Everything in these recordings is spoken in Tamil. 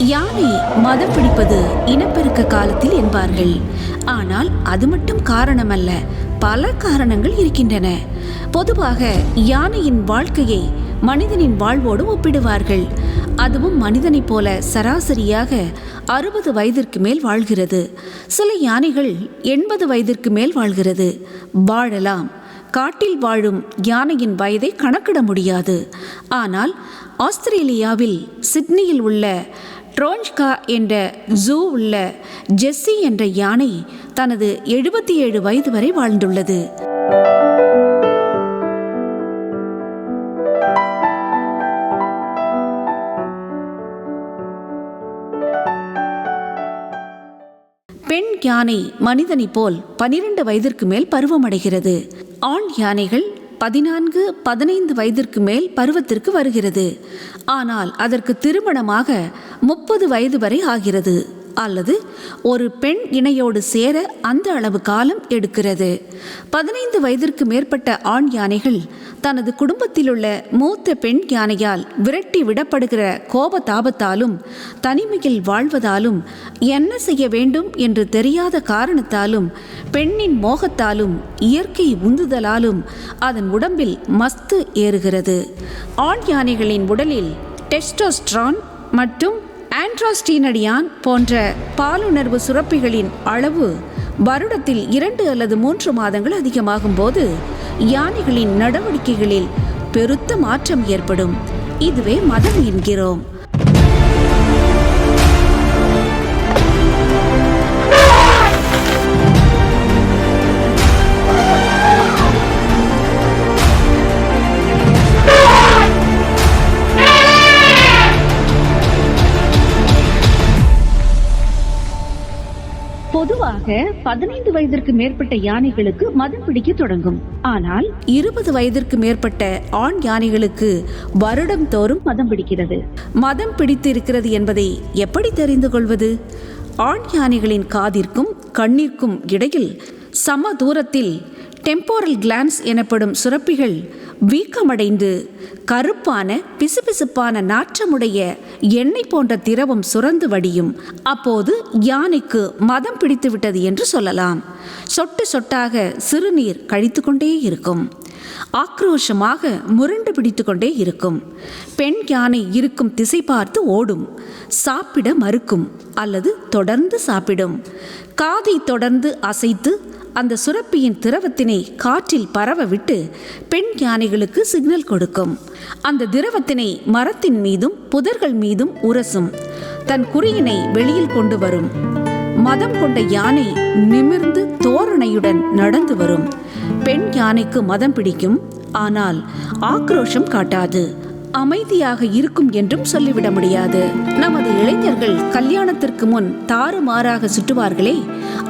யானை மதம் பிடிப்பது இனப்பெருக்க காலத்தில் என்பார்கள். ஆனால் அது மட்டும் காரணமல்ல பல காரணங்கள் இருக்கின்றன. பொதுவாக யானையின் வாழ்க்கையை மனிதனின் வாழ்வோடு ஒப்பிடுவார்கள். அதுவும் மனிதனைப் போல சராசரியாக அறுபது வயதிற்கு மேல் வாழ்கிறது. சில யானைகள் எண்பது வயதிற்கு மேல் வாழ்கிறது. வாழலாம். காட்டில் வாழும் யானையின் வயதை கணக்கிட முடியாது. ஆனால் ஆஸ்திரேலியாவில் சிட்னியில் உள்ள ட்ரோஞ்ச்கா என்ற ஜூ உள்ள ஜெஸ்ஸி என்ற யானை தனது எழுபத்தி ஏழு வயது வரை வாழ்ந்துள்ளது. பெண் யானை மனிதனைப் போல் பனிரெண்டு வயதிற்கு மேல் பருவமடைகிறது. ஆண் யானைகள் பதினான்கு பதினைந்து வயதிற்கு மேல் பருவத்திற்கு வருகிறது. ஆனால் அதற்கு திருமணமாக முப்பது வயது வரை ஆகிறது. அல்லது ஒரு பெண் இணையோடு சேர அந்த அளவு காலம் எடுக்கிறது. பதினைந்து வயதிற்கு மேற்பட்ட ஆண் யானைகள் தனது குடும்பத்திலுள்ள மூத்த பெண் யானையால் விரட்டி விடப்படுகிற கோப தாபத்தாலும் தனிமையில் வாழ்வதாலும் என்ன செய்ய வேண்டும் என்று தெரியாத காரணத்தாலும் பெண்ணின் மோகத்தாலும் இயற்கை உந்துதலாலும் அதன் உடம்பில் மஸ்து ஏறுகிறது. ஆண் யானைகளின் உடலில் டெஸ்டோஸ்ட்ரான் மற்றும் ஆண்ட்ராஸ்டீனடியான் போன்ற பாலுணர்வு சுரப்பிகளின் அளவு வருடத்தில் இரண்டு அல்லது மூன்று மாதங்கள் அதிகமாகும் போது யானைகளின் நடவடிக்கைகளில் பெருத்த மாற்றம் ஏற்படும். இதுவே மதம் என்கிறோம். பொதுவாக பதினைந்து வயதிற்கு மேற்பட்ட யானைகளுக்கு மதம் பிடிக்க தொடங்கும். ஆனால் இருபது வயதிற்கு மேற்பட்ட ஆண் யானைகளுக்கு வருடம் தோறும் மதம் பிடிக்கிறது. மதம் பிடித்து இருக்கிறது என்பதை எப்படி தெரிந்து கொள்வது? ஆண் யானைகளின் காதிற்கும் கண்ணிற்கும் இடையில் சம தூரத்தில் டெம்போரல் கிளான்ஸ் எனப்படும் சுரப்பிகள் வீக்கமடைந்து கருப்பான பிசுபிசுப்பான நாற்றமுடைய எண்ணெய் போன்ற திரவம் சுரந்து வடியும். அப்போது யானைக்கு மதம் பிடித்துவிட்டது என்று சொல்லலாம். சொட்டு சொட்டாக சிறுநீர் கழித்து கொண்டே இருக்கும். ஆக்ரோஷமாக முரண்டு பிடித்து கொண்டே இருக்கும். பெண் யானை இருக்கும் திசை பார்த்து ஓடும். சாப்பிட மறுக்கும் அல்லது தொடர்ந்து சாப்பிடும். காதை தொடர்ந்து அசைத்து அந்த சுரப்பியின் திரவத்தினை காற்றில் பரவ விட்டு பெண் யானைகளுக்கு சிக்னல் கொடுக்கும். அந்த திரவத்தினை மரத்தின் மீதும் புதர்கள் மீதும் உரசும். தன் குறியினை வெளியில் கொண்டு வரும். மதம் கொண்ட யானை நிமிர்ந்து தோரணையுடன் நடந்து வரும். பெண் யானைக்கு மதம் பிடிக்கும். ஆனால் ஆக்ரோஷம் காட்டாது. அமைதியாக இருக்கும் என்றும் சொல்லிவிட முடியாது. நமது இளைஞர்கள் கல்யாணத்திற்கு முன் தாறுமாறாக சுற்றுவார்களே.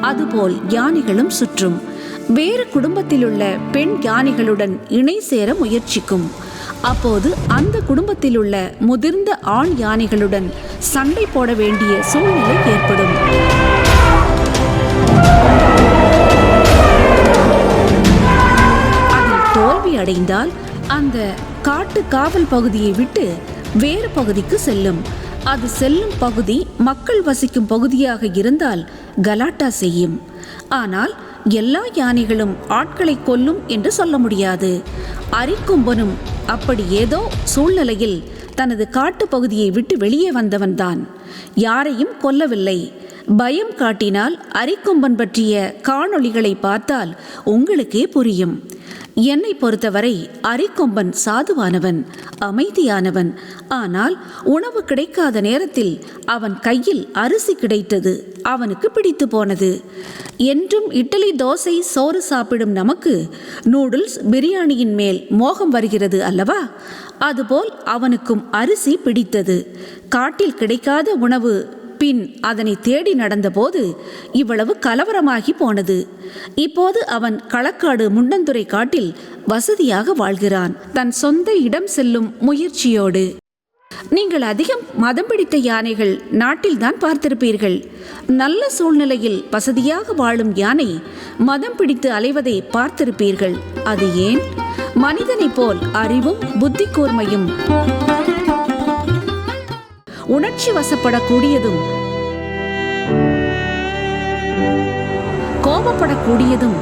அதுபோல் யானைகளும் சுற்றும். வேறு குடும்பத்திலுள்ள பெண் யானைகளுடன் இணை சேர முயற்சிக்கும். அப்போது அந்த குடும்பத்திலுள்ள முதிர்ந்த ஆண் யானைகளுடன் சண்டை போட வேண்டிய சூழ்நிலை ஏற்படும். தோல்வி அடைந்தால் அந்த காட்டு காவல் பகுதியை விட்டு வேறு பகுதிக்கு செல்லும். அது செல்லும் பகுதி மக்கள் வசிக்கும் பகுதியாக இருந்தால் கலாட்டா செய்யும். ஆனால் எல்லா யானைகளும் ஆட்களை கொல்லும் என்று சொல்ல முடியாது. அரிக்கும்பனும் அப்படி ஏதோ சூழ்நிலையில் தனது காட்டு பகுதியை விட்டு வெளியே வந்தவன்தான் யாரையும் கொல்லவில்லை. பயம் காட்டினால் அரிக்கும்பன் பற்றிய காணொளிகளை பார்த்தால் உங்களுக்கே புரியும். என்னை பொறுத்தவரை அரிக்கொம்பன் சாதுவானவன் அமைதியானவன். ஆனால் உணவு கிடைக்காத நேரத்தில் அவன் கையில் அரிசி கிடைத்தது அவனுக்கு பிடித்து போனது. என்றும் இட்லி தோசை சோறு சாப்பிடும் நமக்கு நூடுல்ஸ் பிரியாணியின் மேல் மோகம் வருகிறது அல்லவா? அதுபோல் அவனுக்கும் அரிசி பிடித்தது. காட்டில் கிடைக்காத உணவு பின் அதனை தேடி நடந்தபோது இவ்வளவு கலவரமாகி போனது. இப்போது அவன் களக்காடு முண்டந்துறை காட்டில் வசதியாக வாழ்கிறான். தன் சொந்த இடம் செல்லும் முயற்சியோடு. நீங்கள் அதிகம் மதம் பிடித்த யானைகள் நாட்டில்தான் பார்த்திருப்பீர்கள். நல்ல சூழ்நிலையில் வசதியாக வாழும் யானை மதம் பிடித்து அலைவதை பார்த்திருப்பீர்கள். அது ஏன்? மனிதனைப் போல் அறிவும் புத்தி கூர்மையும் உணர்ச்சி வசப்படக்கூடியதும் கோபப்படக்கூடியதும்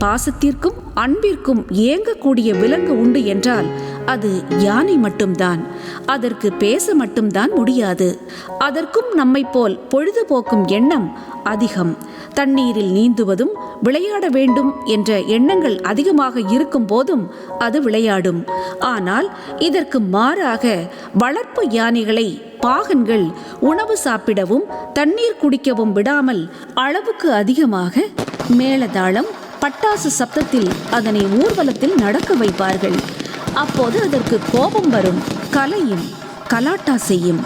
பாசத்திற்கும் அன்பிற்கும் ஏங்கக்கூடிய விலங்கு உண்டு என்றால் அது யானை மட்டும்தான். அதற்கு பேச மட்டும்தான் முடியாது. அதற்கும் நம்மைப் போல் பொழுதுபோக்கும் எண்ணம் அதிகம். தண்ணீரில் நீந்துவதும் விளையாட வேண்டும் என்ற எண்ணங்கள் அதிகமாக இருக்கும் போதும் அது விளையாடும். ஆனால் இதற்கு மாறாக வளர்ப்பு யானைகளை பாகன்கள் உணவு சாப்பிடவும் தண்ணீர் குடிக்கவும் விடாமல் அளவுக்கு அதிகமாக மேளதாளம் பட்டாசு சப்தத்தில் அதனை ஊர்வலத்தில் நடக்க வைப்பார்கள். அப்போது அதற்கு கோபம் வரும். கலையும் கலாட்டா செய்யும்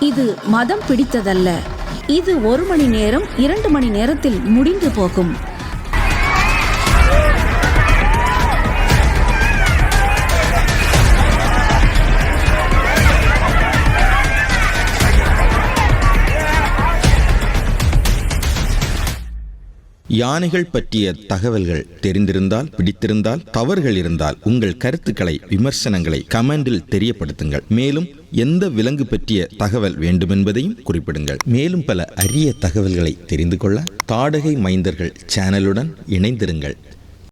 இது மதம் பிடித்ததல்ல. இது ஒரு மணி நேரம் இரண்டு மணி நேரத்தில் முடிந்து போகும். யானைகள் பற்றிய தகவல்கள் தெரிந்திருந்தால் பிடித்திருந்தால் தவறுகள் இருந்தால் உங்கள் கருத்துக்களை விமர்சனங்களை கமெண்டில் தெரியப்படுத்துங்கள். மேலும் எந்த விலங்கு பற்றிய தகவல் வேண்டுமென்பதையும் குறிப்பிடுங்கள். மேலும் பல அரிய தகவல்களை தெரிந்து கொள்ள தாடகை மைந்தர்கள் சேனலுடன் இணைந்திருங்கள்.